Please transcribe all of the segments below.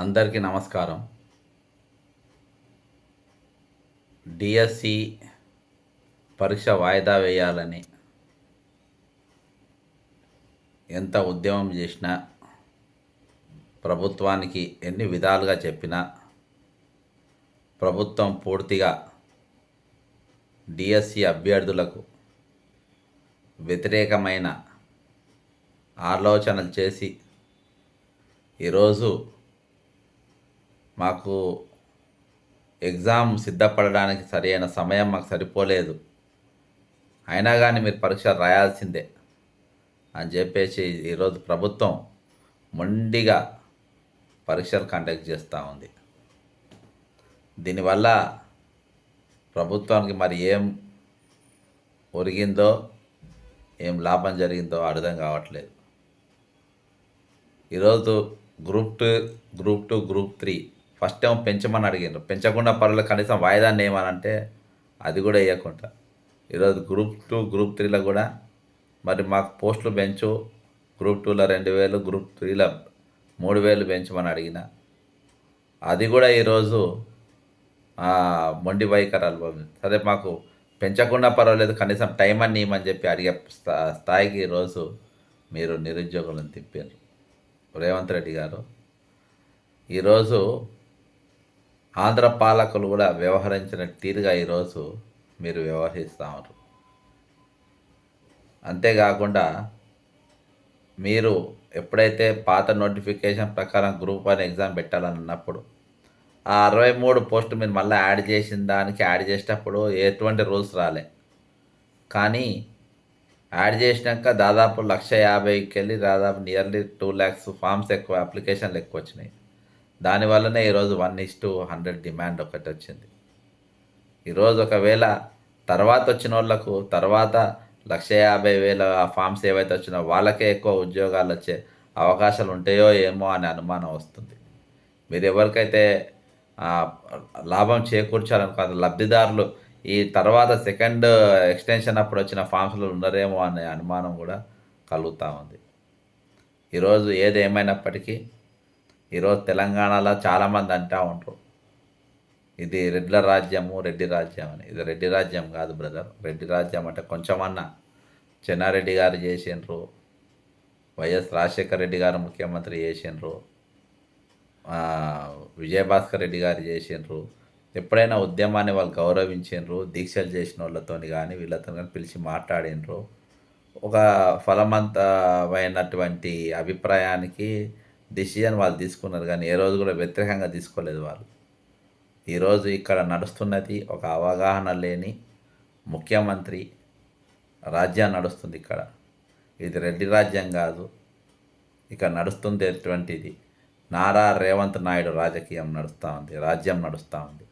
అందరికీ నమస్కారం. డిఎస్సి పరీక్ష వాయిదా వేయాలని ఎంత ఉద్యమం చేసినా ప్రభుత్వానికి ఎన్ని విధాలుగా చెప్పినా ప్రభుత్వం పూర్తిగా డిఎస్సి అభ్యర్థులకు వ్యతిరేకమైన ఆలోచనలు చేసి ఈరోజు మాకు ఎగ్జామ్ సిద్ధపడడానికి సరైన సమయం మాకు సరిపోలేదు. అయినా కానీ మీరు పరీక్ష రాయాల్సిందే అని చెప్పేసి ఈరోజు ప్రభుత్వం మొండిగా పరీక్షలు కండక్ట్ చేస్తూ ఉంది. దీనివల్ల ప్రభుత్వానికి మరి ఏం ఒరిగిందో ఏం లాభం జరిగిందో అర్థం కావట్లేదు. ఈరోజు group two group two group three first ఏమో పెంచమని అడిగిండ్రు. పెంచకుండా పర్వాలేదు కనీసం వాయిదాన్ని ఏమనంటే అది కూడా వేయకుండా. ఈరోజు గ్రూప్ టూ గ్రూప్ త్రీలో కూడా మరి మాకు పోస్టులు పెంచు గ్రూప్ టూలో రెండు వేలు గ్రూప్ త్రీలో మూడు వేలు పెంచమని అడిగిన. అది కూడా ఈరోజు మొండి వైఖరాలు సరే మాకు పెంచకుండా పర్వాలేదు కనీసం టైం అని ఇవ్వమని చెప్పి అడిగే స్థా- స్థాయికి ఈరోజు మీరు నిరుద్యోగులను తిప్పారు. రేవంత్ రెడ్డి గారు. ఈరోజు ఆంధ్ర పాలకులు కూడా వ్యవహరించిన తీరుగా ఈరోజు మీరు వ్యవహరిస్తూ అంతేకాకుండా మీరు ఎప్పుడైతే పాత నోటిఫికేషన్ ప్రకారం గ్రూప్ వన్ ఎగ్జామ్ పెట్టాలని అన్నప్పుడు ఆ అరవై మూడు పోస్టు మీరు మళ్ళీ యాడ్ చేసిన దానికి యాడ్ చేసేటప్పుడు ఎటువంటి రూల్స్ రాలే. కానీ యాడ్ చేసినాక దాదాపు లక్ష యాభైకి వెళ్ళి దాదాపు నియర్లీ టూ ల్యాక్స్ ఫామ్స్ ఎక్కువ అప్లికేషన్లు ఎక్కువ వచ్చినాయి. దానివల్లనే ఈరోజు one is to hundred demand ఒకటి వచ్చింది. ఈరోజు ఒకవేళ తర్వాత వచ్చిన వాళ్ళకు తర్వాత లక్ష యాభై వేల ఫామ్స్ ఏవైతే వచ్చినా వాళ్ళకే ఎక్కువ ఉద్యోగాలు వచ్చే అవకాశాలు ఉంటాయో ఏమో అనే అనుమానం వస్తుంది. మీరు ఎవరికైతే లాభం చేకూర్చాలనుకో లబ్ధిదారులు ఈ తర్వాత సెకండ్ ఎక్స్టెన్షన్ అప్పుడు వచ్చిన ఫామ్స్లో ఉన్నారేమో అనే అనుమానం కూడా కలుగుతూ ఉంది. ఈరోజు ఏది ఏమైనప్పటికీ ఈరోజు తెలంగాణలో చాలామంది అంటూ ఉంటారు ఇది రెడ్ల రాజ్యము రెడ్డి రాజ్యం అని. ఇది రెడ్డి రాజ్యం కాదు బ్రదర్. రెడ్డి రాజ్యం అంటే కొంచెమన్నా చెన్నారెడ్డి గారు చేసిండ్రు వైఎస్ రాజశేఖర రెడ్డి గారు ముఖ్యమంత్రి చేసిండ్రు విజయభాస్కర్ రెడ్డి గారు చేసిండ్రు. ఎప్పుడైనా ఉద్యమాన్ని వాళ్ళు గౌరవించిండ్రు దీక్షలు చేసిన వాళ్ళతో కానీ వీళ్ళతో కానీ పిలిచి మాట్లాడిండ్రు. ఒక ఫలవంతమైనటువంటి అభిప్రాయానికి డిసిజన్ వాళ్ళు తీసుకున్నారు కానీ ఏ రోజు కూడా వ్యతిరేకంగా తీసుకోలేదు వాళ్ళు. ఈరోజు ఇక్కడ నడుస్తున్నది ఒక అవగాహన లేని ముఖ్యమంత్రి రాజ్యం నడుస్తుంది ఇక్కడ. ఇది రెడ్డి రాజ్యం కాదు. ఇక్కడ నడుస్తుంది ఎటువంటిది నారా రేవంత్ నాయుడు రాజకీయం నడుస్తూ ఉంది రాజ్యం నడుస్తూ ఉంది.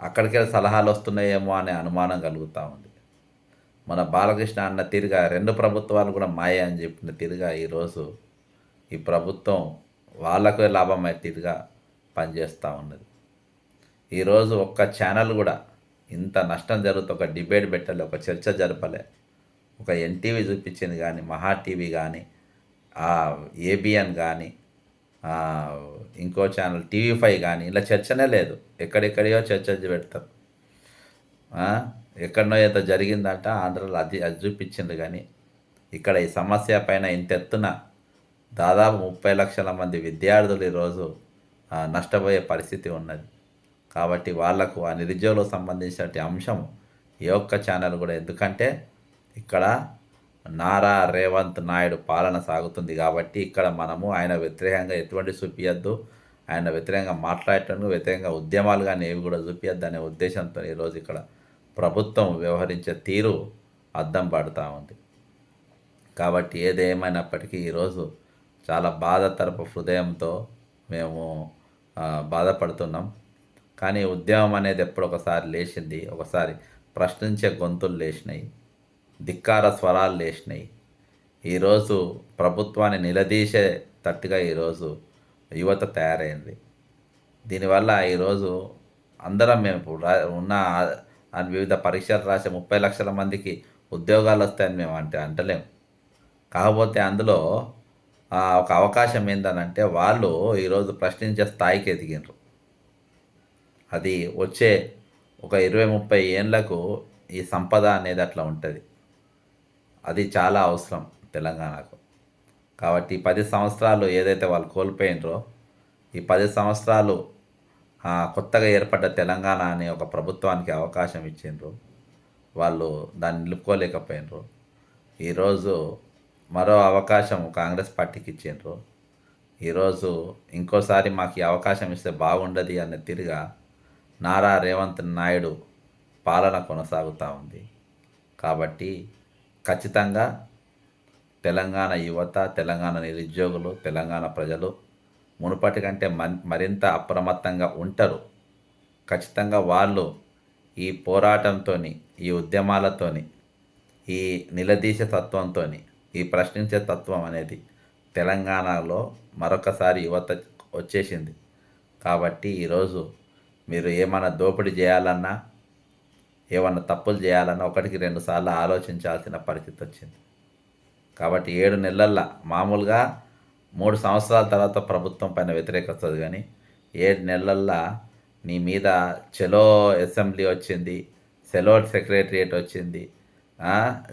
అక్కడికి సలహాలు వస్తున్నాయేమో అనే అనుమానం కలుగుతూ ఉంది. మన బాలకృష్ణ అన్న తీరుగా రెండు ప్రభుత్వాలు కూడా మాయ అని చెప్పిన తీరుగా ఈరోజు ఈ ప్రభుత్వం వాళ్ళకే లాభం తీరుగా పనిచేస్తూ ఉన్నది. ఈరోజు ఒక్క ఛానల్ కూడా ఇంత నష్టం జరుగుతూ ఒక డిబేట్ పెట్టాలి ఒక చర్చ జరపలే. ఒక ఎన్టీవీ చూపించింది కానీ మహా టీవీ కానీ ఏబిఎన్ కానీ ఇంకో ఛానల్ టీవీ ఫైవ్ కానీ ఇలా చర్చనే లేదు. ఎక్కడెక్కడియో చర్చ పెడతారు. ఎక్కడనో ఏదో జరిగిందంట ఆంధ్రలో అది అది చూపించింది కానీ ఇక్కడ ఈ సమస్య పైన ఇంత ఎత్తున దాదాపు ముప్పై లక్షల మంది విద్యార్థులు ఈరోజు నష్టపోయే పరిస్థితి ఉన్నది. కాబట్టి వాళ్ళకు ఆ నిరుద్యోగులకు సంబంధించిన అంశం ఈ యొక్క ఛానల్ కూడా. ఎందుకంటే ఇక్కడ నారా రేవంత్ నాయుడు పాలన సాగుతుంది కాబట్టి ఇక్కడ మనము ఆయన వ్యతిరేకంగా ఎటువంటి చూపించద్దు ఆయన వ్యతిరేకంగా మాట్లాడటం వ్యతిరేకంగా ఉద్యమాలు కానీ ఏవి కూడా చూపించద్దు అనే ఉద్దేశంతో ఈరోజు ఇక్కడ ప్రభుత్వం వ్యవహరించే తీరు అద్దం పడుతూ ఉంది. కాబట్టి ఏదేమైనప్పటికీ ఈరోజు చాలా బాధతరపు హృదయంతో మేము బాధపడుతున్నాం. కానీ ఉద్యమం అనేది ఎప్పుడు ఒకసారి లేచింది ఒకసారి ప్రశ్నించే గొంతులు లేచినాయి ధిక్కార స్వరాలు లేచినాయి. ఈరోజు ప్రభుత్వాన్ని నిలదీసే తట్టుగా ఈరోజు యువత తయారైంది. దీనివల్ల ఈరోజు అందరం మేము ఇప్పుడు రా- ఉన్న వివిధ పరీక్షలు రాసే ముప్పై లక్షల మందికి ఉద్యోగాలు వస్తాయని మేము అంటే అంటలేం. కాకపోతే అందులో ఒక అవకాశం ఏందనంటే వాళ్ళు ఈరోజు ప్రశ్నించే స్థాయికి ఎదిగినారు. అది వచ్చే ఒక ఇరవై ముప్పై ఏళ్ళకు ఈ సంపద అనేది అట్లా ఉంటుంది. అది చాలా అవసరం తెలంగాణకు. కాబట్టి పది సంవత్సరాలు ఏదైతే వాళ్ళు కోల్పోయినరో ఈ పది సంవత్సరాలు కొత్తగా ఏర్పడ్డ తెలంగాణ అనే ఒక ప్రభుత్వానికి అవకాశం ఇచ్చిండ్రు. వాళ్ళు దాన్ని నిలుపుకోలేకపోయినరు. ఈరోజు మరో అవకాశం కాంగ్రెస్ పార్టీకి ఇచ్చిండ్రు. ఈరోజు ఇంకోసారి మాకు ఈ అవకాశం ఇస్తే బాగుండదు అన్న తిరిగా నారా రేవంత్ నాయుడు పాలన కొనసాగుతూ ఉంది. కాబట్టి ఖచ్చితంగా తెలంగాణ యువత తెలంగాణ నిరుద్యోగులు తెలంగాణ ప్రజలు మునుపటి కంటే మన్- మరింత అప్రమత్తంగా ఉంటారు. ఖచ్చితంగా వాళ్ళు ఈ పోరాటంతో ఈ ఉద్యమాలతోని ఈ నిలదీసే తత్వంతో ఈ ప్రశ్నించే తత్వం అనేది తెలంగాణలో మరొకసారి యువత వచ్చేసింది. కాబట్టి ఈరోజు మీరు ఏమైనా దోపిడీ చేయాలన్నా ఏమన్నా తప్పులు చేయాలన్నా ఒకటికి రెండు సార్లు ఆలోచించాల్సిన పరిస్థితి వచ్చింది. కాబట్టి ఏడు నెలల్లో మామూలుగా మూడు సంవత్సరాల తర్వాత ప్రభుత్వం పైన వ్యతిరేకత వస్తుంది కానీ ఏడు నెలల్లో నీ మీద చెలో అసెంబ్లీ వచ్చింది సెలో సెక్రటరియేట్ వచ్చింది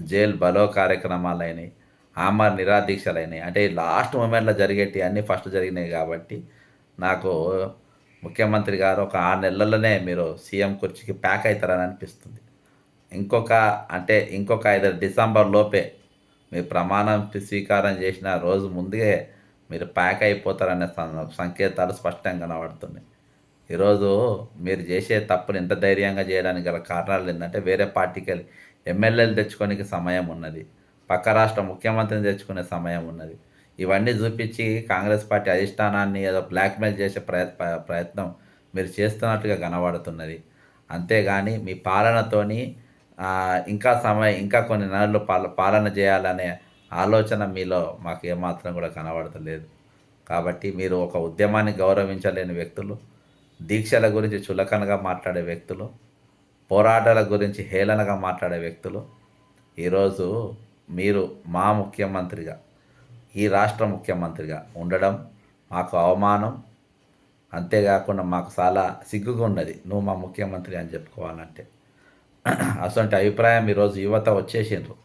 జైల్ బలో కార్యక్రమాలు అయినాయి. ఆమర్ నిరాదీక్షలైనాయి. అంటే లాస్ట్ మూమెంట్లో జరిగేటి అన్నీ ఫస్ట్ జరిగినాయి కాబట్టి నాకు ముఖ్యమంత్రి గారు ఒక ఆరు నెలల్లోనే మీరు సీఎం కుర్చీకి ప్యాక్ అవుతారని అనిపిస్తుంది. ఇంకొక అంటే ఇంకొక ఐదు డిసెంబర్ లోపే మీరు ప్రమాణం స్వీకారం చేసిన రోజు ముందుగే మీరు ప్యాక్ అయిపోతారనే సంకేతాలు స్పష్టంగా కనబడుతున్నాయి. ఈరోజు మీరు చేసే తప్పుని ఎంత ధైర్యంగా చేయడానికి గల కారణాలు ఏంటంటే వేరే పార్టీకి వెళ్ళి ఎమ్మెల్యేలు తెచ్చుకోనికి సమయం ఉన్నది. పక్క రాష్ట్ర ముఖ్యమంత్రిని తెచ్చుకునే సమయం ఉన్నది. ఇవన్నీ చూపించి కాంగ్రెస్ పార్టీ అధిష్టానాన్ని ఏదో బ్లాక్మెయిల్ చేసే ప్రయత్ ప్రయత్నం మీరు చేస్తున్నట్టుగా కనబడుతున్నది. అంతేగాని మీ పాలనతోని ఇంకా సమయం ఇంకా కొన్ని నెలలు పాల పాలన చేయాలనే ఆలోచన మీలో మాకు ఏమాత్రం కూడా కనబడతలేదు. కాబట్టి మీరు ఒక ఉద్యమాన్ని గౌరవించలేని వ్యక్తులు దీక్షల గురించి చులకనగా మాట్లాడే వ్యక్తులు పోరాటాల గురించి హేళనగా మాట్లాడే వ్యక్తులు ఈరోజు మీరు మా ముఖ్యమంత్రిగా ఈ రాష్ట్ర ముఖ్యమంత్రిగా ఉండడం మాకు అవమానం. అంతేకాకుండా మాకు చాలా సిగ్గుగా ఉన్నది. నువ్వు మా ముఖ్యమంత్రి అని చెప్పుకోవాలంటే. అసలు అభిప్రాయం ఈరోజు యువత వచ్చేసిండ్రు.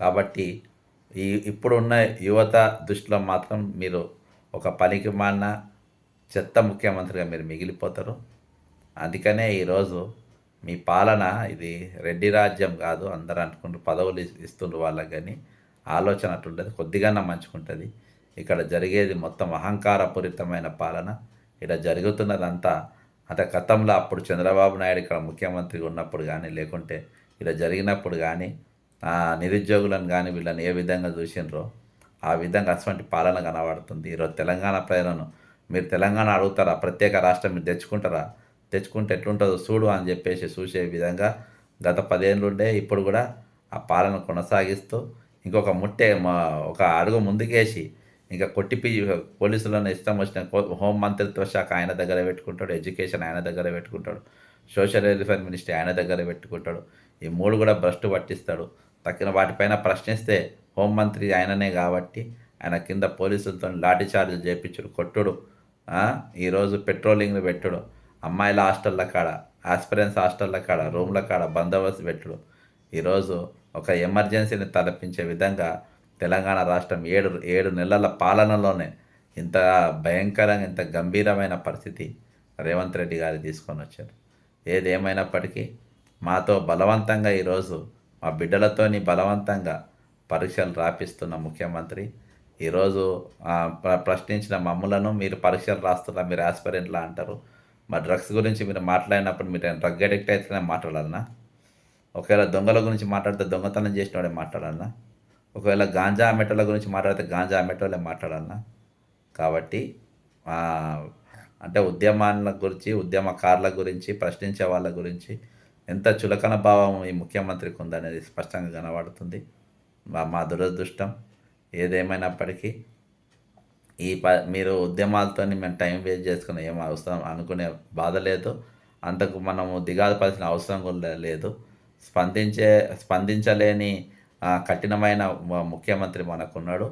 కాబట్టి ఈ ఇప్పుడున్న యువత దృష్టిలో మాత్రం మీరు ఒక పనికి మాలిన చెత్త ముఖ్యమంత్రిగా మీరు మిగిలిపోతారు. అందుకనే ఈరోజు మీ పాలన ఇది రెడ్డి రాజ్యం కాదు అందరు అనుకుంటూ పదవులు ఇస్తుండ్రు వాళ్ళకి కానీ ఆలోచన అట్లుంటుంది కొద్దిగానే మంచుకుంటుంది. ఇక్కడ జరిగేది మొత్తం అహంకారపూరితమైన పాలన. ఇక్కడ జరుగుతున్నదంతా అంటే గతంలో అప్పుడు చంద్రబాబు నాయుడు ఇక్కడ ముఖ్యమంత్రిగా ఉన్నప్పుడు కానీ లేకుంటే ఇలా జరిగినప్పుడు కానీ నిరుద్యోగులను కానీ వీళ్ళని ఏ విధంగా చూసిండ్రో ఆ విధంగా అటువంటి పాలన కనబడుతుంది. ఈరోజు తెలంగాణ ప్రజలను మీరు తెలంగాణ అడుగుతారా? ప్రత్యేక రాష్ట్రం మీరు తెచ్చుకుంటారా? తెచ్చుకుంటే ఎట్లుంటుందో చూడు అని చెప్పేసి చూసే విధంగా గత పదేళ్ళుండే ఇప్పుడు కూడా ఆ పాలన కొనసాగిస్తూ ఇంకొక ముట్టే మా- ఒక అడుగు ముందుకేసి ఇంకా కొట్టిపి పోలీసులను ఇష్టం వచ్చిన కో- హోం మంత్రిత్వ శాఖ ఆయన దగ్గర పెట్టుకుంటాడు ఎడ్యుకేషన్ ఆయన దగ్గర పెట్టుకుంటాడు సోషల్ వెల్ఫేర్ మినిస్ట్రీ ఆయన దగ్గర పెట్టుకుంటాడు ఈ మూడు కూడా భ్రష్టు పట్టిస్తాడు. తక్కిన వాటిపైన ప్రశ్నిస్తే హోంమంత్రి ఆయననే కాబట్టి ఆయన కింద పోలీసులతో లాఠీ చార్జ్ చేయించుడు కొట్టుడు ఈరోజు పెట్రోలింగ్ పెట్టుడు. అమ్మాయిల హాస్టళ్ళ కాడ ఆస్పిరెన్స్ హాస్టళ్ళ కాడ రూమ్ల కాడ బందోబస్తు పెట్టుడు. ఈరోజు ఒక ఎమర్జెన్సీని తలపించే విధంగా తెలంగాణ రాష్ట్రం ఏడు ఏడు నెలల పాలనలోనే ఇంత భయంకరంగా ఇంత గంభీరమైన పరిస్థితి రేవంత్ రెడ్డి గారు తీసుకొని వచ్చారు. ఏది ఏమైనప్పటికీ మాతో బలవంతంగా ఈరోజు మా బిడ్డలతోని బలవంతంగా పరీక్షలు రాపిస్తున్న ముఖ్యమంత్రి ఈరోజు ప్ర- ప్రశ్నించిన మమ్ములను మీరు పరీక్షలు రాస్తున్నా మీరు ఆస్పిరెంట్లా అంటారు. మా డ్రగ్స్ గురించి మీరు మాట్లాడినప్పుడు మీరు డ్రగ్ అడిక్ట్ అయితేనే మాట్లాడాలన్నా? ఒకవేళ దొంగల గురించి మాట్లాడితే దొంగతనం చేసిన వాడే మాట్లాడాలన్నా? ఒకవేళ గాంజా అమెటోల గురించి మాట్లాడితే గాంజా అమెటోలే మాట్లాడాలన్నా? కాబట్టి అంటే ఉద్యమాల గురించి ఉద్యమకారుల గురించి ప్రశ్నించే వాళ్ళ గురించి ఎంత చులకన భావం ఈ ముఖ్యమంత్రికి ఉందనేది స్పష్టంగా కనబడుతుంది. మా మా దురదృష్టం. ఏదేమైనప్పటికీ ఈ ప మీరు ఉద్యమాలతో మేము టైం వేస్ట్ చేసుకుని ఏం అవసరం అనుకునే బాధ లేదు. అంతకు మనము దిగాల్పాల్సిన అవసరం కూడా లేదు. స్పందించే స్పందించలేని కఠినమైన ముఖ్యమంత్రి మనకున్నాడు.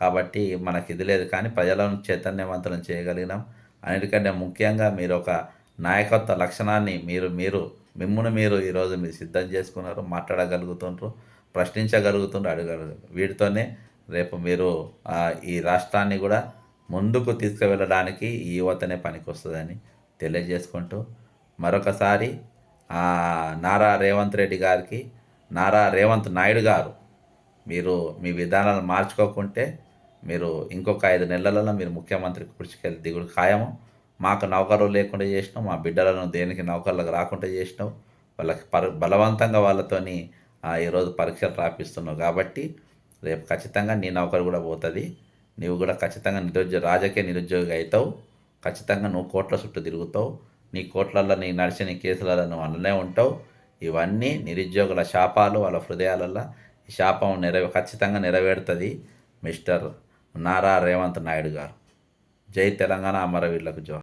కాబట్టి మనకి ఇది లేదు. కానీ ప్రజలను చైతన్యవంతులను చేయగలిగినాం. అన్నిటికంటే ముఖ్యంగా మీరు ఒక నాయకత్వ లక్షణాన్ని మీరు మీరు మిమ్మల్ని మీరు ఈరోజు మీరు సిద్ధం చేసుకున్నారు. మాట్లాడగలుగుతుండ్రు ప్రశ్నించగలుగుతుండ్రు అడగగలుగుతారు వీటితోనే రేపు మీరు ఈ రాష్ట్రాన్ని కూడా ముందుకు తీసుకువెళ్ళడానికి ఈ యువతనే పనికొస్తుందని తెలియజేసుకుంటూ మరొకసారి నారా రేవంత్ రెడ్డి గారికి నారా రేవంత్ నాయుడు గారు మీరు మీ విధానాలు మార్చుకోకుంటే మీరు ఇంకొక ఐదు నెలలలో మీరు ముఖ్యమంత్రి కుర్చీకెళ్ళి దిగుడు ఖాయము. మాకు నౌకరులు లేకుండా చేసినావు మా బిడ్డలను దేనికి నౌకర్లకు రాకుండా చేసినావు వాళ్ళకి పర బలవంతంగా వాళ్ళతోని ఈరోజు పరీక్షలు రాపిస్తున్నావు. కాబట్టి రేపు ఖచ్చితంగా నీ నౌకరు కూడా పోతుంది. నీవు కూడా ఖచ్చితంగా నిరుద్యోగ రాజకీయ నిరుద్యోగి అవుతావు ఖచ్చితంగా నువ్వు కోట్ల చుట్టూ తిరుగుతావు. నీ కోట్లల్లో నీ నడిచిన కేసులలో నువ్వు అందులోనే ఉంటావు. ఇవన్నీ నిరుద్యోగుల శాపాలు వాళ్ళ హృదయాలలో ఈ శాపం నెరవే ఖచ్చితంగా నెరవేరుతుంది. మిస్టర్ నారా రేవంత్ నాయుడు గారు. జై తెలంగాణ అమరవీరులకు జో